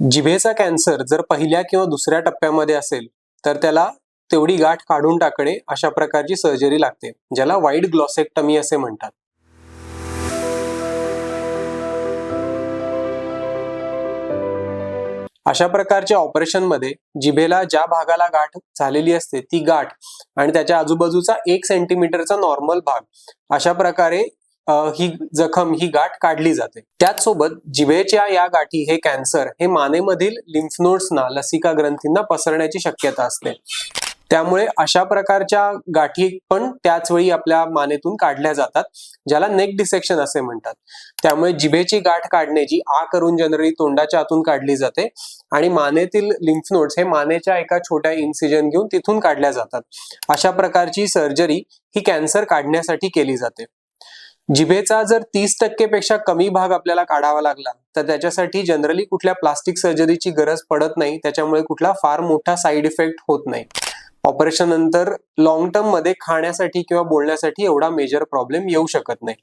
जिभेचा cancer जर पहिल्या किंवा दुसऱ्या टप्प्यामध्ये असेल तर त्याला तेवढी गाठ काढून टाकणे अशा प्रकारची सर्जरी लागते ज्याला वाईट ग्लॉसेक्टमी असे म्हणतात. अशा प्रकारच्या ऑपरेशनमध्ये जिभेला ज्या भागाला गाठ झालेली असते ती गाठ आणि त्याच्या आजूबाजूचा एक सेंटीमीटरचा नॉर्मल भाग अशा प्रकारे ही जखम ही गाठ काढली जाते. त्याचसोबत जिभेच्या या गाठी हे कॅन्सर हे मानेमधील लिम्फ नोड्सना लसिका ग्रंथींना पसरण्याची शक्यता असते. त्यामुळे अशा प्रकारच्या गाठी पण त्याच वेळी आपल्या मानेतून काढल्या जातात ज्याला नेक डिसेक्शन असे म्हणतात. त्यामुळे जिभेची गाठ काढणे जी आ करून जनरली तोंडाच्या आतून काढली जाते आणि मानेतील लिम्फ नोड्स हे मानेच्या एका छोट्या इन्सिजन घेऊन तिथून काढल्या जातात. अशा प्रकारची सर्जरी ही कॅन्सर काढण्यासाठी केली जाते. जिभेचा जर तीस टक्केपेक्षा कमी भाग आपल्याला काढावा लागला तर त्याच्यासाठी जनरली कुठल्या प्लास्टिक सर्जरीची गरज पडत नाही. त्याच्यामुळे कुठला फार मोठा साईड इफेक्ट होत नाही. ऑपरेशन नंतर लॉंग टर्ममध्ये खाण्यासाठी किंवा बोलण्यासाठी एवढा मेजर प्रॉब्लेम येऊ शकत नाही.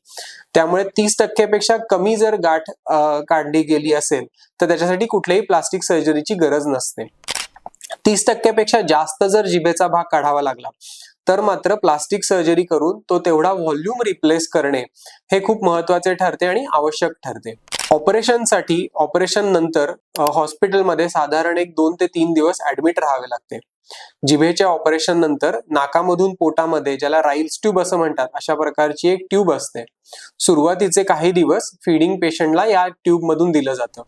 त्यामुळे तीस टक्केपेक्षा कमी जर गाठ काढली गेली असेल तर त्याच्यासाठी कुठल्याही प्लास्टिक सर्जरीची गरज नसते. तीस टक्क्यापेक्षा जास्त जर जिभेचा भाग काढावा लागला तर मात्र प्लास्टिक सर्जरी करून तो तेवढा व्हॉल्यूम रिप्लेस करणे हे खूप महत्त्वाचे ठरते आणि आवश्यक ठरते. ऑपरेशनसाठी ऑपरेशन नंतर हॉस्पिटलमध्ये साधारण एक दोन ते तीन दिवस ऍडमिट राहावे लागते. जिभेच्या ऑपरेशन नंतर नाकामधून पोटामध्ये ज्याला राईल्स ट्यूब असं म्हणतात अशा प्रकारची एक ट्यूब असते. सुरुवातीचे काही दिवस फिडिंग पेशंटला या ट्यूब मधून दिलं जातं.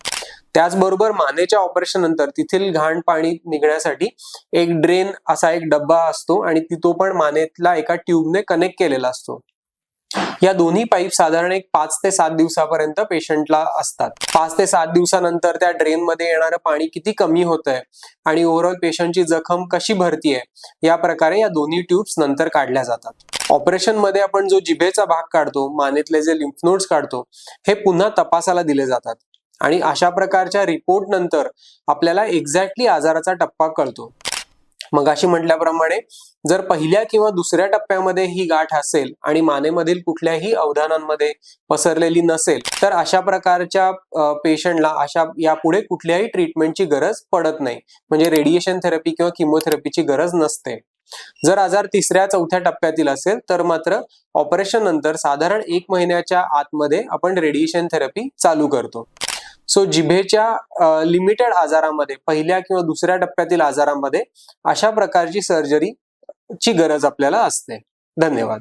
त्याचबरोबर मानेच्या ऑपरेशन नंतर तिथील घाण पाणी निघण्यासाठी एक ड्रेन असा एक डब्बा असतो आणि ती तो पण मानेतला एका ट्यूबने कनेक्ट केलेला असतो. या दोन्ही पाईप साधारण एक पाच ते सात दिवसापर्यंत पेशंटला असतात. पाच ते सात दिवसानंतर त्या ड्रेन मध्ये येणारं पाणी किती कमी होत आहे आणि ओव्हरऑल पेशंटची जखम कशी भरतीये या प्रकारे या दोन्ही ट्यूब्स नंतर काढल्या जातात. ऑपरेशनमध्ये आपण जो जिभेचा भाग काढतो मानेतले जे लिम्फ नोड्स काढतो हे पुन्हा तपासाला दिले जातात. आणि अशा प्रकारच्या रिपोर्ट नंतर आपल्याला एक्झॅक्टली आजाराचा टप्पा कळतो. मग अशी म्हटल्याप्रमाणे जर पहिल्या किंवा दुसऱ्या टप्प्यामध्ये ही गाठ असेल आणि मानेमधील कुठल्याही अवधानांमध्ये पसरलेली नसेल तर अशा प्रकारच्या पेशंटला अशा यापुढे कुठल्याही ट्रीटमेंटची गरज पडत नाही. म्हणजे रेडिएशन थेरपी किंवा किमोथेरपीची गरज नसते. जर आजार तिसऱ्या चौथ्या टप्प्यातील असेल तर मात्र ऑपरेशन नंतर साधारण एक महिन्याच्या आतमध्ये आपण रेडिएशन थेरपी चालू करतो. सो जिभेच्या लिमिटेड आजारामध्ये पहिल्या किंवा दुसऱ्या टप्प्यातील आजारामध्ये अशा प्रकारची सर्जरी ची गरज आपल्याला असते. धन्यवाद.